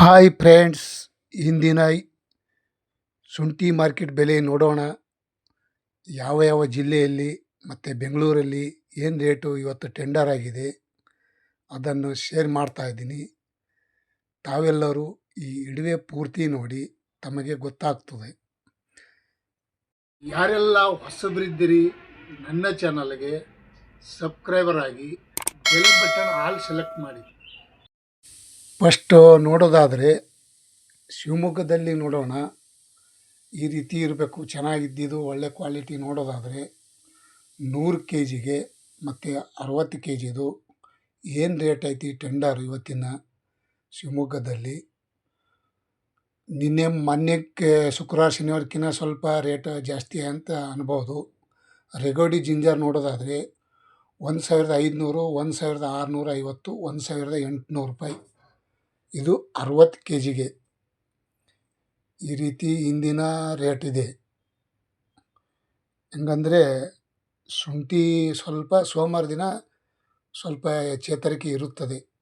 Hi friends ಇಂದಿನ ಶುಂಠಿ market ಬೆಲೆ ನೋಡೋಣ. ಯಾವ ಯಾವ ಜಿಲ್ಲೆಯಲ್ಲಿ ಮತ್ತು ಬೆಂಗಳೂರಲ್ಲಿ ಏನು ರೇಟು ಇವತ್ತು ಟೆಂಡರ್ ಆಗಿದೆ ಅದನ್ನು ಶೇರ್ ಮಾಡ್ತಾ ಇದ್ದೀನಿ. ತಾವೆಲ್ಲರೂ ಈ ಇಡುವೆ ಪೂರ್ತಿ ನೋಡಿ ತಮಗೆ ಗೊತ್ತಾಗ್ತದೆ. ಯಾರೆಲ್ಲ ಹೊಸಬರಿದ್ದೀರಿ, ನನ್ನ ಚಾನಲ್ಗೆ ಸಬ್ಸ್ಕ್ರೈಬರ್ ಆಗಿ ಬೆಲ್ ಬಟನ್ ಆಲ್ ಸೆಲೆಕ್ಟ್ ಮಾಡಿ. ಫಸ್ಟು ನೋಡೋದಾದರೆ ಶಿವಮೊಗ್ಗದಲ್ಲಿ ನೋಡೋಣ. ಈ ರೀತಿ ಇರಬೇಕು, ಚೆನ್ನಾಗಿದ್ದಿದ್ದು ಒಳ್ಳೆ ಕ್ವಾಲಿಟಿ ನೋಡೋದಾದರೆ ನೂರು ಕೆ ಜಿಗೆ ಮತ್ತು ಅರವತ್ತು ಕೆ ಜಿದು ಏನು ರೇಟ್ ಐತಿ ಟೆಂಡರ್ ಇವತ್ತಿನ ಶಿವಮೊಗ್ಗದಲ್ಲಿ? ನಿನ್ನೆ ಮೊನ್ನೆಕ್ಕೆ ಶುಕ್ರವಾರ ಶನಿವಾರಕ್ಕಿಂತ ಸ್ವಲ್ಪ ರೇಟ್ ಜಾಸ್ತಿ ಅಂತ ಅನ್ಬೋದು. ರೆಗೋಡಿ ಜಿಂಜರ್ ನೋಡೋದಾದರೆ ಒಂದು ಸಾವಿರದ ಐದುನೂರು, ಒಂದು ಸಾವಿರದ ಆರುನೂರ ಐವತ್ತು ಒಂದು ಸಾವಿರದ ಎಂಟುನೂರು ರೂಪಾಯಿ. ಇದು ಅರವತ್ತು ಕೆ ಜಿಗೆ ಈ ರೀತಿ ಇಂದಿನ ರೇಟ್ ಇದೆ. ಹೆಂಗಂದರೆ ಶುಂಠಿ ಸ್ವಲ್ಪ ಸೋಮವಾರ ದಿನ ಸ್ವಲ್ಪ ಚೇತರಿಕೆ ಇರುತ್ತದೆ.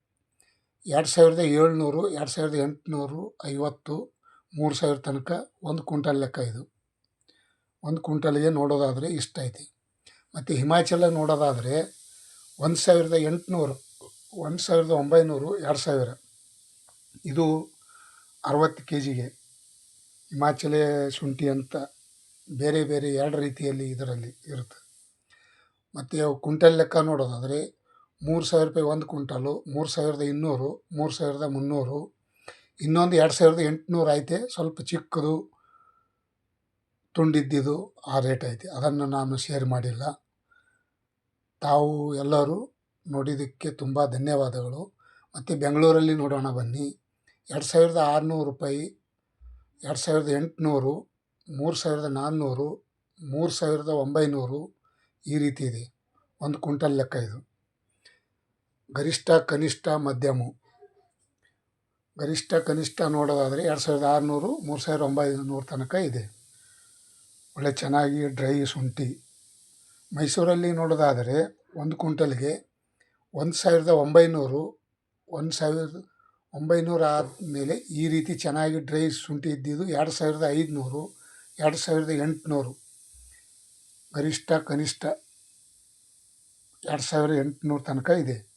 ಎರಡು ಸಾವಿರದ ಏಳ್ನೂರು, ಎರಡು ಸಾವಿರದ ಎಂಟುನೂರು, ಐವತ್ತು, ಮೂರು ಸಾವಿರ ತನಕ ಒಂದು ಕ್ವಿಂಟಲ್ ಲೆಕ್ಕ ಇದು. ಒಂದು ಕ್ವಿಂಟಲ್ಗೆ ನೋಡೋದಾದರೆ ಇಷ್ಟ ಐತಿ. ಮತ್ತು ಹಿಮಾಚಲ ನೋಡೋದಾದರೆ ಒಂದು ಸಾವಿರದ ಎಂಟುನೂರು, ಒಂದು ಸಾವಿರದ ಒಂಬೈನೂರು, ಎರಡು ಸಾವಿರ. ಇದು ಅರವತ್ತು ಕೆ ಜಿಗೆ ಹಿಮಾಚಲಿ ಶುಂಠಿ ಅಂತ ಬೇರೆ ಬೇರೆ ಎರಡು ರೀತಿಯಲ್ಲಿ ಇದರಲ್ಲಿ ಇರುತ್ತೆ. ಮತ್ತು ಅವು ಕುಂಟಲ್ ಲೆಕ್ಕ ನೋಡೋದಾದರೆ ಮೂರು ಸಾವಿರ ರೂಪಾಯಿ ಒಂದು ಕುಂಟಲು ಮೂರು ಸಾವಿರದ ಇನ್ನೂರು, ಮೂರು ಸಾವಿರದ ಮುನ್ನೂರು, ಇನ್ನೊಂದು ಎರಡು ಸಾವಿರದ ಎಂಟುನೂರು ಐತೆ. ಸ್ವಲ್ಪ ಚಿಕ್ಕದು ತುಂಡಿದ್ದಿದ್ದು ಆ ರೇಟ್ ಐತೆ. ಅದನ್ನು ನಾನು ಶೇರ್ ಮಾಡಿಲ್ಲ. ತಾವು ಎಲ್ಲರೂ ನೋಡಿದ್ದಕ್ಕೆ ತುಂಬ ಧನ್ಯವಾದಗಳು. ಮತ್ತು ಬೆಂಗಳೂರಲ್ಲಿ ನೋಡೋಣ ಬನ್ನಿ. ಎರಡು ಸಾವಿರದ ಆರುನೂರು ರೂಪಾಯಿ, ಎರಡು ಸಾವಿರದ ಎಂಟುನೂರು, ಮೂರು ಸಾವಿರದ ನಾನ್ನೂರು, ಮೂರು ಸಾವಿರದ ಒಂಬೈನೂರು ಈ ರೀತಿ ಇದೆ. ಒಂದು ಕ್ವಿಂಟಲ್ ಲೆಕ್ಕ ಇದು. ಗರಿಷ್ಠ, ಕನಿಷ್ಠ, ಮಧ್ಯಮ. ಗರಿಷ್ಠ, ಕನಿಷ್ಠ ನೋಡೋದಾದರೆ ಎರಡು ಸಾವಿರದ ಆರುನೂರು, ಮೂರು ಸಾವಿರದ ಒಂಬೈನೂರು ತನಕ ಇದೆ. ಒಳ್ಳೆ ಚೆನ್ನಾಗಿ ಡ್ರೈ ಶುಂಠಿ. ಮೈಸೂರಲ್ಲಿ ನೋಡೋದಾದರೆ ಒಂದು ಕ್ವಿಂಟಲ್ಗೆ ಒಂದು ಸಾವಿರದ ಒಂಬೈನೂರು, ಒಂದು ಸಾವಿರದ ಒಂಬೈನೂರ ಆದಮೇಲೆ ಈ ರೀತಿ ಚೆನ್ನಾಗಿ ಡ್ರೈ ಶುಂಠಿ ಇದ್ದಿದ್ದು ಎರಡು ಸಾವಿರದ ಐದುನೂರು, ಎರಡು ಸಾವಿರದ ಎಂಟುನೂರು. ಗರಿಷ್ಠ, ಕನಿಷ್ಠ ಎರಡು ಸಾವಿರದ ಎಂಟುನೂರು ತನಕ ಇದೆ.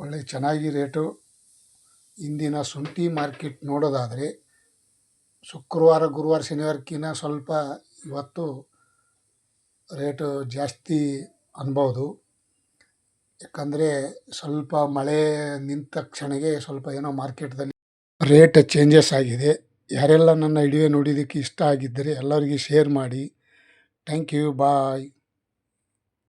ಒಳ್ಳೆ ಚೆನ್ನಾಗಿ ರೇಟು. ಇಂದಿನ ಶುಂಠಿ ಮಾರ್ಕೆಟ್ ನೋಡೋದಾದರೆ ಶುಕ್ರವಾರ, ಗುರುವಾರ ಶನಿವಾರಕ್ಕಿಂತ ಸ್ವಲ್ಪ ಇವತ್ತು ರೇಟು ಜಾಸ್ತಿ ಅನ್ಬೋದು. ಯಾಕಂದರೆ ಸ್ವಲ್ಪ ಮಳೆ ನಿಂತ ಕ್ಷಣಗೆ ಸ್ವಲ್ಪ ಏನೋ ಮಾರ್ಕೆಟ್ದಲ್ಲಿ ರೇಟ್ ಚೇಂಜಸ್ ಆಗಿದೆ. ಯಾರೆಲ್ಲ ನನ್ನ ವಿಡಿಯೋ ನೋಡಿದ್ದಕ್ಕೆ ಇಷ್ಟ ಆಗಿದ್ದರೆ ಎಲ್ಲರಿಗೂ ಶೇರ್ ಮಾಡಿ. Thank you bye